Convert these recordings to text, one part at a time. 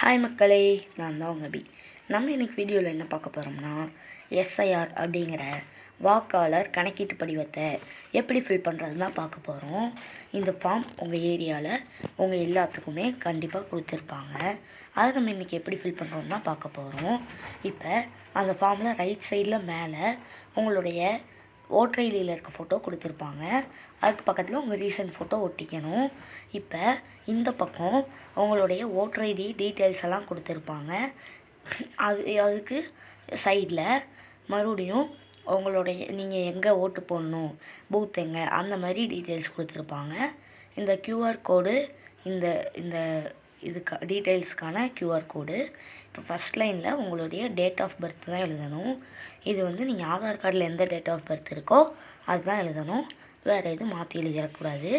Hi மக்களே. நான் தான் உங்கள் பி. நம்ம இன்னைக்கு வீடியோவில் என்ன பார்க்க போகிறோம்னா எஸ்ஐஆர் அப்படிங்கிற வாக்காளர் கணக்கீட்டு படிவத்தை எப்படி ஃபில் பண்ணுறதுன்னு தான் பார்க்க போகிறோம் இந்த ஃபார்ம் உங்கள் ஏரியாவில் உங்கள் எல்லாத்துக்குமே கண்டிப்பாக கொடுத்துருப்பாங்க. அதை நம்ம இன்றைக்கி எப்படி ஃபில் பண்ணுறோம்னா தான் பார்க்க போகிறோம் இப்போ அந்த ஃபார்மில் ரைட் சைடில் மேலே உங்களுடைய ஓட்டர் ஐடியில் இருக்க ஃபோட்டோ கொடுத்துருப்பாங்க. அதுக்கு பக்கத்தில் உங்கள் ரீசன்ட் ஃபோட்டோ ஒட்டிக்கணும். இப்போ இந்த பக்கம் உங்களுடைய ஓட்டர் ஐடி டீட்டெயில்ஸ் எல்லாம் கொடுத்துருப்பாங்க. அது அதுக்கு சைடில் மறுபடியும் உங்களுடைய நீங்கள் எங்கே ஓட்டு போடணும் பூத் எங்கே அந்த மாதிரி டீட்டெயில்ஸ் கொடுத்துருப்பாங்க. இந்த க்யூஆர் கோடு இந்த இந்த இதுக்கு டீட்டெயில்ஸ்க்கான க்யூஆர் கோடு இப்போ ஃபஸ்ட் லைனில் உங்களுடைய டேட் ஆஃப் பர்த் தான் எழுதணும். இது வந்து நீங்கள் ஆதார் கார்டில் எந்த டேட் ஆஃப் பர்த் இருக்கோ அதுதான் எழுதணும். வேறு எதுவும் மாற்றி எழுதிடக்கூடாது.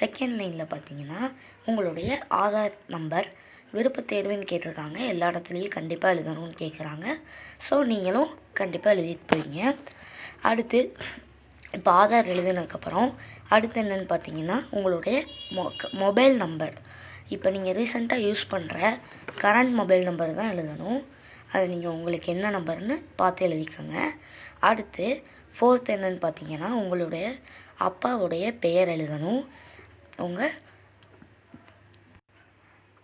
செகண்ட் லைனில் பார்த்தீங்கன்னா உங்களுடைய ஆதார் நம்பர் விருப்பத் தேர்வுன்னு கேட்டிருக்காங்க. எல்லா இடத்துலையும் கண்டிப்பாக எழுதணும்னு கேட்குறாங்க ஸோ நீங்களும் கண்டிப்பாக எழுதிட்டு போவீங்க. அடுத்து இப்போ ஆதார் எழுதினதுக்கப்புறம் அடுத்து என்னென்னு பார்த்தீங்கன்னா உங்களுடைய மொ மொபைல் நம்பர் இப்போ நீங்கள் ரீசெண்டாக யூஸ் பண்ணுற கரண்ட் மொபைல் நம்பர் தான் எழுதணும். அது நீங்கள் உங்களுக்கு என்ன நம்பர்னு பார்த்து எழுதிக்கோங்க. அடுத்து ஃபோர்த் என்னன்னு பார்த்தீங்கன்னா உங்களுடைய அப்பாவுடைய பெயர் எழுதணும். உங்கள்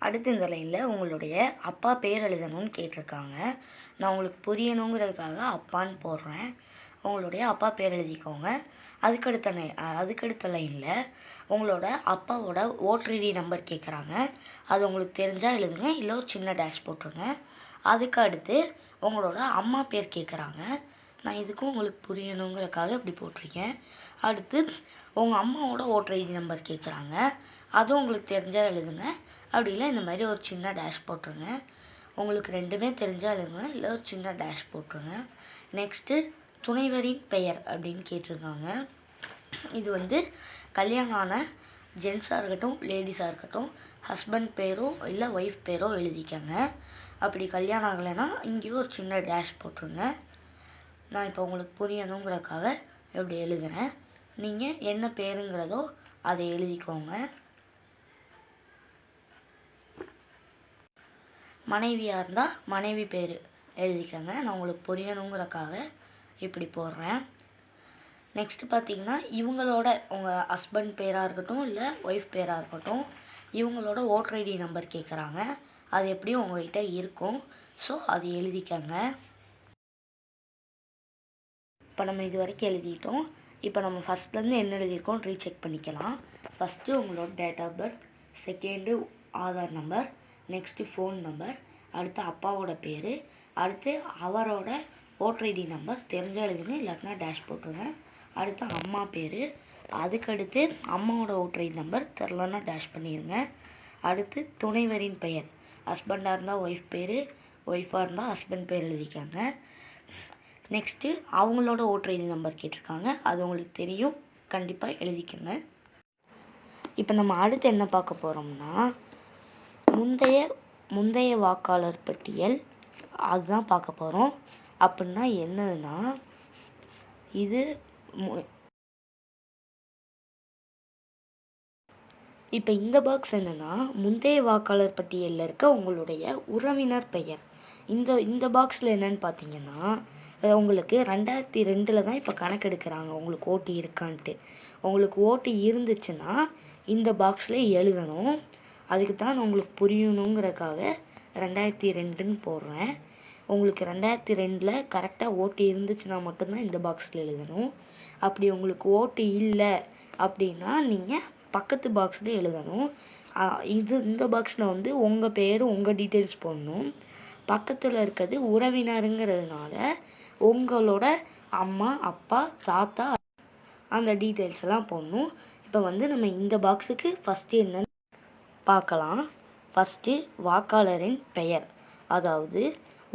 அடுத்த இந்த லைனில் உங்களுடைய அப்பா பேர் எழுதணும்னு கேட்டிருக்காங்க. நான் உங்களுக்கு புரியணுங்கிறதுக்காக அப்பான்னு போடுறேன். உங்களுடைய அப்பா பேர் எழுதிக்கோங்க. அதுக்கடுத்த லை அதுக்கடுத்த லைனில் உங்களோட அப்பாவோட ஓட்டர் ஐடி நம்பர் கேட்குறாங்க அது உங்களுக்கு தெரிஞ்சால் எழுதுங்க. இல்லை ஒரு சின்ன டேஷ் போட்டுருங்க. அதுக்கு அடுத்து உங்களோட அம்மா பேர் கேட்குறாங்க நான் இதுக்கும் உங்களுக்கு புரியணுங்கிறக்காக இப்படி போட்டிருக்கேன். அடுத்து உங்கள் அம்மாவோட ஓட்டர் ஐடி நம்பர் கேட்குறாங்க அதுவும் உங்களுக்கு தெரிஞ்சால் எழுதுங்க. அப்படி இல்லை இந்த மாதிரி ஒரு சின்ன டேஷ் போட்டுருங்க. உங்களுக்கு ரெண்டுமே தெரிஞ்சால் எழுதுங்க. இல்லை ஒரு சின்ன டேஷ் போட்டுருங்க. நெக்ஸ்ட்டு துணைவரின் பெயர் அப்படின்னு கேட்டிருக்காங்க. இது வந்து கல்யாணம் ஆன ஜென்ஸாக இருக்கட்டும் லேடிஸாக இருக்கட்டும் ஹஸ்பண்ட் பேரோ இல்லை ஒய்ஃப் பேரோ எழுதிக்கங்க. அப்படி கல்யாணம் ஆகலைன்னா இங்கேயும் ஒரு சின்ன டேஷ் போட்டுருங்க. நான் இப்போ உங்களுக்கு புரியணுங்கிறக்காக இப்படி எழுதுகிறேன் நீங்கள் என்ன பேருங்கிறதோ அதை எழுதிக்கோங்க. மனைவியாக இருந்தால் மனைவி பேர் எழுதிக்கோங்க. நான் உங்களுக்கு புரியணுங்கிறக்காக இப்படி போடுறேன். நெக்ஸ்ட்டு பார்த்தீங்கன்னா இவங்களோட உங்கள் ஹஸ்பண்ட் பேராக இருக்கட்டும் இல்லை ஒய்ஃப் பேராக இருக்கட்டும் இவங்களோட ஓட்டர் ஐடி நம்பர் கேட்குறாங்க அது எப்படியும் உங்கள்கிட்ட இருக்கும். ஸோ அது எழுதிக்கங்க. இப்போ நம்ம இது வரைக்கும் எழுதிட்டோம். இப்போ நம்ம ஃபஸ்ட்லேருந்து என்ன எழுதியிருக்கோம் ரீசெக் பண்ணிக்கலாம். ஃபஸ்ட்டு உங்களோட date of birth second Aadhaar number next phone number அடுத்து அப்பாவோட பேர் அடுத்து அவரோட ஓட்டர் ஐடி நம்பர் தெரிஞ்சால் எழுதுங்க இல்லாட்டினா டேஷ் போட்டுருவேன் அடுத்து அம்மா பேர். அதுக்கடுத்து அம்மாவோட ஓட்டர் நம்பர் தெரிலன்னா டேஷ் பண்ணிடுங்க அடுத்து துணைவரின் பெயர். ஹஸ்பண்டாக இருந்தால் ஒய்ஃப் பேர் ஒய்ஃபாக இருந்தால் ஹஸ்பண்ட் பேர் எழுதிக்காங்க. நெக்ஸ்ட்டு அவங்களோட ஓட்டர் ஐடி நம்பர் கேட்டிருக்காங்க. அது உங்களுக்கு தெரியும். கண்டிப்பாக எழுதிக்கங்க. இப்போ நம்ம அடுத்து என்ன பார்க்க போகிறோம்னா முந்தைய முந்தைய வாக்காளர் பட்டியல் அதுதான் பார்க்க போகிறோம் அப்படின்னா என்னதுன்னா இது இப்போ இந்த பாக்ஸ் என்னென்னா முந்தைய வாக்காளர் பட்டியலில் இருக்க உங்களுடைய உறவினர் பெயர். இந்த இந்த பாக்ஸில் என்னன்னு பார்த்தீங்கன்னா உங்களுக்கு ரெண்டாயிரத்தி ரெண்டில் தான் இப்போ கணக்கெடுக்கிறாங்க. உங்களுக்கு ஓட்டு இருக்கான்ட்டு. உங்களுக்கு ஓட்டு இருந்துச்சுன்னா இந்த பாக்ஸில் எழுதணும். அதுக்கு தான் நான் உங்களுக்கு புரியணுங்கிறதுக்காக ரெண்டாயிரத்தி ரெண்டுன்னு போடுறேன். உங்களுக்கு ரெண்டாயிரத்தி ரெண்டில் கரெக்டாக ஓட்டு இருந்துச்சுன்னா மட்டும்தான் இந்த பாக்ஸில் எழுதணும். அப்படி உங்களுக்கு ஓட்டு இல்லை அப்படின்னா நீங்கள் பக்கத்து பாக்ஸில் எழுதணும். இது இந்த பாக்ஸில் வந்து உங்கள் பேர் உங்கள் டீட்டெயில்ஸ் போடணும். பக்கத்தில் இருக்கிறது உறவினருங்கிறதுனால உங்களோட அம்மா அப்பா தாத்தா அந்த டீட்டெயில்ஸ் எல்லாம் போடணும். இப்போ வந்து நம்ம இந்த பாக்ஸுக்கு ஃபஸ்ட்டு என்னன்னு பார்க்கலாம். ஃபஸ்ட்டு வாக்காளரின் பெயர். அதாவது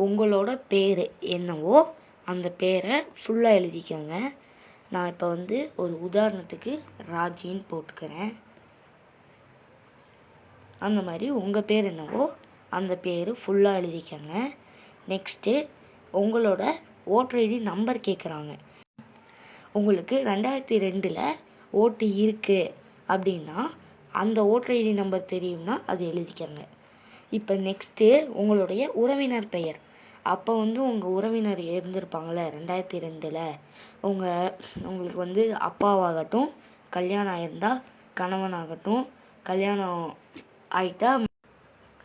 உங்களோட பேர் என்னவோ அந்த பேரை ஃபுல்லாக எழுதிக்கோங்க. நான் இப்போ வந்து ஒரு உதாரணத்துக்கு ராஜின்னு போட்டுக்கிறேன். அந்த மாதிரி உங்கள் பேர் என்னவோ அந்த பேர் ஃபுல்லாக எழுதிக்கோங்க. நெக்ஸ்ட்டு உங்களோட ஓட்டர் ஐடி நம்பர் கேட்குறாங்க உங்களுக்கு ரெண்டாயிரத்தி ரெண்டில் ஓட்டு இருக்குது அப்படின்னா அந்த ஓட்டர் ஐடி நம்பர் தெரியும்னா அது எழுதிக்கோங்க. இப்போ நெக்ஸ்ட்டு உங்களுடைய உறவினர் பெயர். அப்போ வந்து உங்கள் உறவினர் இருந்திருப்பாங்கள்ல ரெண்டாயிரத்தி ரெண்டில். உங்கள் உங்களுக்கு வந்து அப்பாவாகட்டும் கல்யாணம் ஆயிருந்தால் கணவனாகட்டும் கல்யாணம் ஆகிட்டா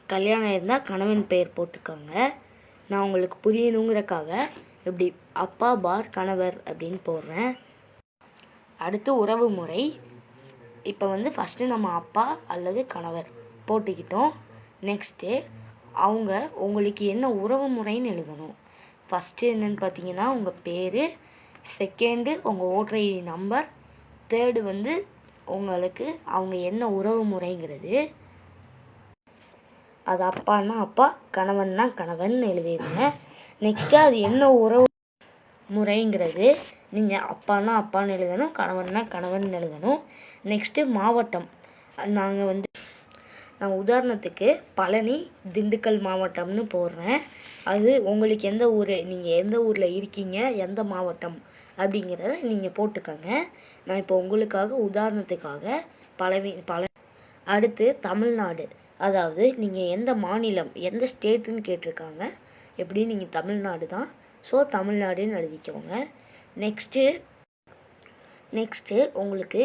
கல்யாணம் ஆயிருந்தால் கணவன் பெயர் போட்டுக்கோங்க. நான் உங்களுக்கு புரியணுங்கிறக்காக இப்படி அப்பா பார் கணவர் அப்படின்னு போடுறேன். அடுத்து உறவு முறை. இப்போ வந்து ஃபஸ்ட்டு நம்ம அப்பா அல்லது கணவர் போட்டுக்கிட்டோம். நெக்ஸ்ட்டு அவங்க உங்களுக்கு என்ன உறவு முறைன்னு எழுதணும். ஃபஸ்ட்டு என்னன்னு பார்த்தீங்கன்னா உங்கள் பேர். செகண்டு உங்கள் ஓட்டர் ஐடி நம்பர் தேர்டு வந்து உங்களுக்கு அவங்க என்ன உறவு முறைங்கிறது. அது அப்பான்னா அப்பா கணவன்னா கணவன் எழுதிடுங்க நெக்ஸ்ட்டு அது என்ன உறவு முறைங்கிறது. நீங்கள் அப்பான்னா அப்பான்னு எழுதணும் கணவன்னா கணவன் எழுதணும். நெக்ஸ்ட்டு மாவட்டம். நாங்கள் வந்து நான் உதாரணத்துக்கு பழனி திண்டுக்கல் மாவட்டம்னு போடுறேன். அது உங்களுக்கு எந்த ஊர் நீங்கள் எந்த ஊரில் இருக்கீங்க எந்த மாவட்டம் அப்படிங்கிறத நீங்கள் போட்டுக்கோங்க. நான் இப்போ உங்களுக்காக உதாரணத்துக்காக பழவி பழ அடுத்து தமிழ்நாடு. அதாவது நீங்கள் எந்த மாநிலம் எந்த ஸ்டேட்டுன்னு கேட்டிருக்காங்க. எப்படி நீங்கள் தமிழ்நாடு தான். ஸோ தமிழ்நாடுன்னு எழுதிக்கோங்க. நெக்ஸ்ட்டு நெக்ஸ்ட்டு உங்களுக்கு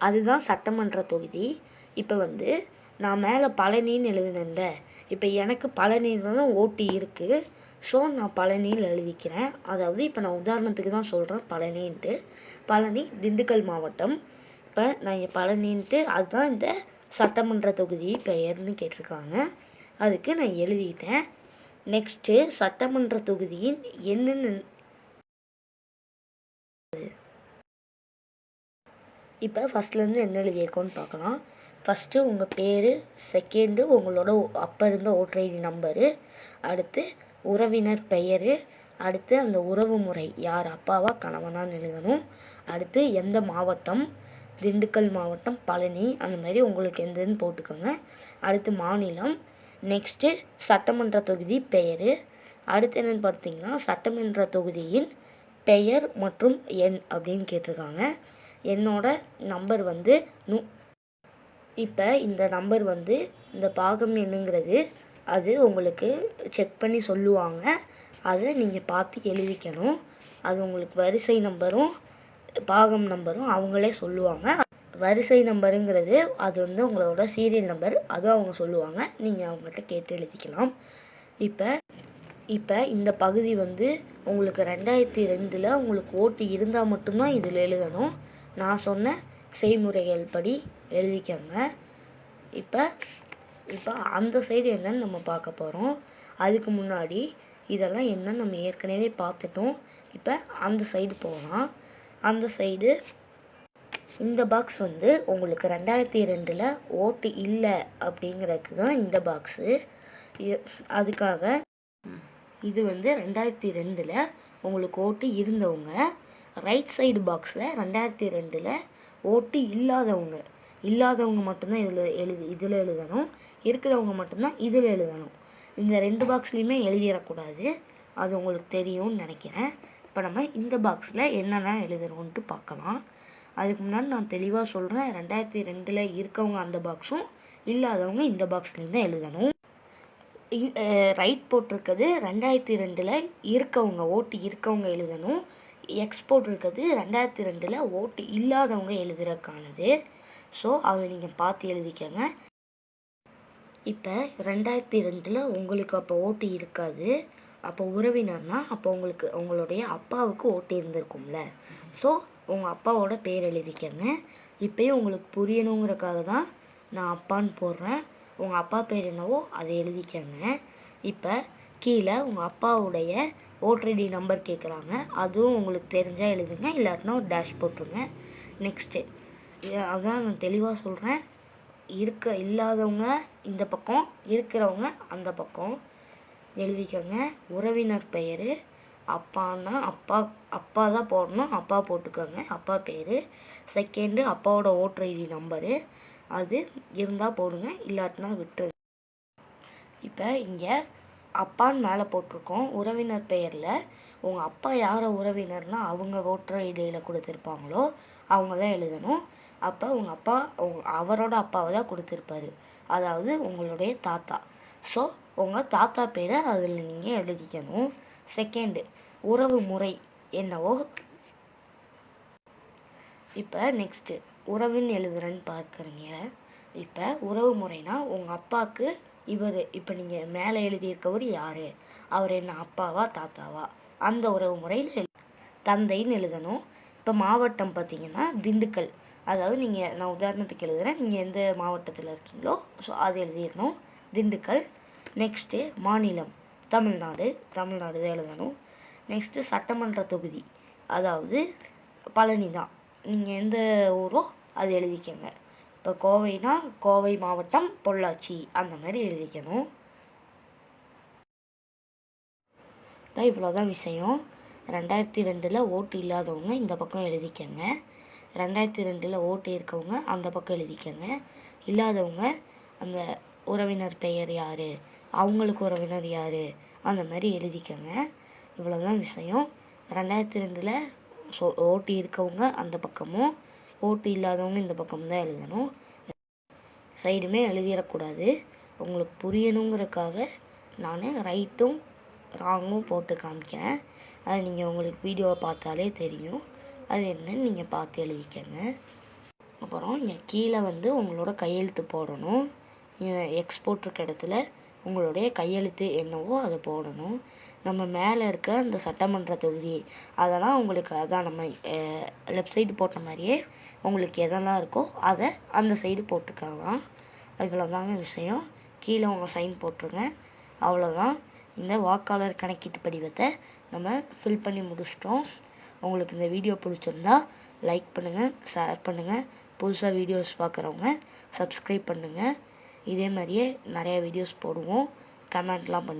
அதுதான் சட்டமன்ற தொகுதி. இப்போ வந்து நான் மேலே பழனின்னு எழுதுனேன்ல. இப்போ எனக்கு பழனியில் தான் ஓட்டு இருக்குது ஸோ நான் பழனியில் எழுதிக்கிறேன். அதாவது இப்போ நான் உதாரணத்துக்கு தான் சொல்கிறேன் பழனின்ட்டு பழனி திண்டுக்கல் மாவட்டம். இப்போ நான் பழனின்ட்டு அதுதான் இந்த சட்டமன்ற தொகுதி பெயர்னு கேட்டிருக்காங்க. அதுக்கு நான் எழுதிட்டேன். நெக்ஸ்ட்டு சட்டமன்ற தொகுதியின் என்னென்ன இப்போ ஃபஸ்ட்லேருந்து என்ன எழுதியிருக்கோன்னு பார்க்கலாம். ஃபஸ்ட்டு உங்கள் பேர் செகண்டு உங்களோட அப்போ இருந்த ஓட்டர் ஐடி நம்பரு அடுத்து உறவினர் பெயர் அடுத்து அந்த உறவு முறை யார் அப்பாவா கணவனான்னு எழுதணும். அடுத்து எந்த மாவட்டம் திண்டுக்கல் மாவட்டம் பழனி அந்த மாதிரி உங்களுக்கு எந்தன்னு போட்டுக்கோங்க. அடுத்து மாநிலம் நெக்ஸ்ட்டு சட்டமன்ற தொகுதி பெயர். அடுத்து என்னென்னு பார்த்தீங்கன்னா சட்டமன்ற தொகுதியின் பெயர் மற்றும் எண் அப்படின்னு கேட்டிருக்காங்க. என்னோட நம்பர் வந்து நூ இப்போ இந்த நம்பர் வந்து இந்த பாகம் எண்ணுங்கிறது அது உங்களுக்கு செக் பண்ணி சொல்லுவாங்க. அதை நீங்கள் பார்த்து எழுதிக்கணும். அது உங்களுக்கு வரிசை நம்பரும் பாகம் நம்பரும் அவங்களே சொல்லுவாங்க. வரிசை நம்பருங்கிறது அது வந்து உங்களோட சீரியல் நம்பர் அதுவும் அவங்க சொல்லுவாங்க. நீங்கள் அவங்கள்ட்ட கேட்டு எழுதிக்கலாம். இப்போ இப்போ இந்த பகுதி வந்து உங்களுக்கு ரெண்டாயிரத்தி ரெண்டில் உங்களுக்கு ஓட்டு இருந்தால் மட்டும்தான் இதில் எழுதணும். நான் சொன்ன செய்முறைகள் படி எழுதிக்கங்க. இப்போ இப்போ அந்த சைடு என்னன்னு நம்ம பார்க்க போகிறோம் அதுக்கு முன்னாடி இதெல்லாம் என்னன்னு நம்ம ஏற்கனவே பார்த்துட்டோம். இப்போ அந்த சைடு போகலாம். அந்த சைடு இந்த பாக்ஸ் வந்து உங்களுக்கு ரெண்டாயிரத்தி ரெண்டில் ஓட்டு இல்லை அப்படிங்கிறதுக்கு தான் இந்த பாக்ஸு அதுக்காக இது வந்து ரெண்டாயிரத்தி ரெண்டில் உங்களுக்கு ஓட்டு இருந்தவங்க. ரைட் சைடு பாக்ஸில் ரெண்டாயிரத்தி ரெண்டில் ஓட்டு இல்லாதவங்க. இல்லாதவங்க மட்டும்தான் இதில் எழுது இதில் எழுதணும். இருக்கிறவங்க மட்டும்தான் இதில் எழுதணும். இந்த ரெண்டு பாக்ஸ்லேயுமே எழுதிடக்கூடாது அது உங்களுக்கு தெரியும்னு நினைக்கிறேன். இப்போ நம்ம இந்த பாக்ஸில் என்னென்ன எழுதுறோன்ட்டு பார்க்கலாம். அதுக்கு முன்னாடி நான் தெளிவாக சொல்கிறேன் ரெண்டாயிரத்தி ரெண்டில் இருக்கவங்க அந்த பாக்ஸும் இல்லாதவங்க இந்த பாக்ஸ்லேயும் தான் எழுதணும். ரைட் போட்டிருக்கிறது ரெண்டாயிரத்தி ரெண்டில் இருக்கவங்க ஓட்டு இருக்கவங்க எழுதணும். எக்ஸ்போர்ட் இருக்கிறது ரெண்டாயிரத்தி ரெண்டில் ஓட்டு இல்லாதவங்க எழுதுறதுக்கானது. ஸோ அதை நீங்கள் பார்த்து எழுதிக்கங்க. இப்போ ரெண்டாயிரத்தி ரெண்டில் உங்களுக்கு அப்போ ஓட்டு இருக்காது. அப்போ உறவினர்னா அப்போ உங்களுக்கு உங்களுடைய அப்பாவுக்கு ஓட்டு இருந்திருக்கும்ல. ஸோ உங்கள் அப்பாவோட பேர் எழுதிக்கங்க. இப்போயும் உங்களுக்கு புரியணுங்கிறக்காக தான் நான் அப்பான்னு போடுறேன். உங்கள் அப்பா பேர் என்னவோ அதை எழுதிக்கங்க. இப்போ கீழே உங்கள் அப்பாவுடைய ஓட்டர் ஐடி நம்பர் கேட்குறாங்க அதுவும் உங்களுக்கு தெரிஞ்சால் எழுதுங்க இல்லாட்டினா ஒரு டேஷ் போட்டுருங்க. நெக்ஸ்ட்டு அதான் நான் தெளிவாக சொல்கிறேன் இருக்க இல்லாதவங்க இந்த பக்கம் இருக்கிறவங்க அந்த பக்கம். எழுதிக்கோங்க. உறவினர் பெயர் அப்பான்னா அப்பா அப்பா தான் போடணும் அப்பா போட்டுக்கோங்க அப்பா பேர். செகண்டு அப்பாவோட ஓட்டர் ஐடி நம்பரு அது இருந்தால் போடுங்க இல்லாட்டினா விட்டுருங்க. இப்போ இங்கே அப்பான்னு மேலே போட்டிருக்கோம். உறவினர் பெயரில். உங்கள் அப்பா யாரை உறவினர்னால் அவங்க ஓட்டர் ஐடியில் கொடுத்துருப்பாங்களோ அவங்க தான் எழுதணும். அப்போ உங்கள் அப்பா அவரோட அப்பாவை தான் கொடுத்துருப்பாரு. அதாவது உங்களுடைய தாத்தா. ஸோ உங்கள் தாத்தா பேரை அதில் நீங்கள் எழுதிக்கணும். செகண்டு உறவு முறை என்னவோ? இப்போ நெக்ஸ்ட்டு உறவுன்னு எழுதுறேன்னு பார்க்குறீங்க. இப்போ உறவு முறைனா உங்கள் அப்பாவுக்கு இவர் இப்போ நீங்கள் மேலே எழுதியிருக்கவர் யார்? அவர் என்ன அப்பாவா தாத்தாவா? அந்த உறவு முறையில் தந்தைன்னு எழுதணும். இப்போ மாவட்டம் பார்த்தீங்கன்னா திண்டுக்கல். அதாவது நீங்கள் நான் உதாரணத்துக்கு எழுதுகிறேன் நீங்கள் எந்த மாவட்டத்தில் இருக்கீங்களோ ஸோ அது எழுதிடணும் திண்டுக்கல். நெக்ஸ்ட்டு மாநிலம். தமிழ்நாடு. தமிழ்நாடு தான் எழுதணும். நெக்ஸ்ட்டு சட்டமன்ற தொகுதி. அதாவது பழனி தான் நீங்கள் எந்த ஊரோ அது எழுதிக்கங்க. இப்போ கோவைனா கோவை மாவட்டம் பொள்ளாச்சி. அந்த மாதிரி எழுதிக்கணும். தான் இவ்வளோதான் விஷயம். ரெண்டாயிரத்தி ரெண்டில் ஓட்டு இல்லாதவங்க இந்த பக்கம் எழுதிக்கங்க. ரெண்டாயிரத்தி ரெண்டில் ஓட்டு இருக்கவங்க அந்த பக்கம் எழுதிக்கங்க. இல்லாதவங்க அந்த உறவினர் பெயர் யார்? அவங்களுக்கு உறவினர் யார்? அந்த மாதிரி எழுதிக்கங்க. இவ்வளோதான் விஷயம். ரெண்டாயிரத்தி ரெண்டில் சொ ஓட்டு இருக்கவங்க அந்த பக்கமும் ஓட்டு இல்லாதவங்க இந்த பக்கம் தான் எழுதணும். சைடுமே எழுதிடக்கூடாது. உங்களுக்கு புரியணுங்கிறதுக்காக நான் ரைட்டும் ராங்கும் போட்டு காமிக்கிறேன். அது நீங்கள் உங்களுக்கு வீடியோவை பார்த்தாலே தெரியும். அது என்னன்னு நீங்கள் பார்த்து எழுதிக்கங்க. அப்புறம் இங்கே கீழே வந்து உங்களோட கையெழுத்து போடணும். எக்ஸ்போர்ட் இருக்க இடத்துல உங்களுடைய கையெழுத்து என்னவோ அதை போடணும். நம்ம மேலே இருக்க அந்த சட்டமன்ற தொகுதி அதெல்லாம் உங்களுக்கு அதான் நம்ம லெஃப்ட் சைடு போட்ட மாதிரியே உங்களுக்கு எதெல்லாம் இருக்கோ அதை அந்த சைடு போட்டுக்கலாம். இவ்வளோதாங்க விஷயம். கீழே உங்கள் சைன் போட்டுருங்க. அவ்வளோதான் இந்த வாக்காளர் கணக்கீட்டு படிவத்தை நம்ம ஃபில் பண்ணி முடிச்சிட்டோம். உங்களுக்கு இந்த வீடியோ பிடிச்சிருந்தா லைக் பண்ணுங்கள் ஷேர் பண்ணுங்கள் புதுசாக வீடியோஸ் பார்க்குறவங்க சப்ஸ்கிரைப் பண்ணுங்கள் இதே மாதிரியே நிறைய வீடியோஸ் போடுவோம். கமெண்ட்லாம் பண்ணுங்கள்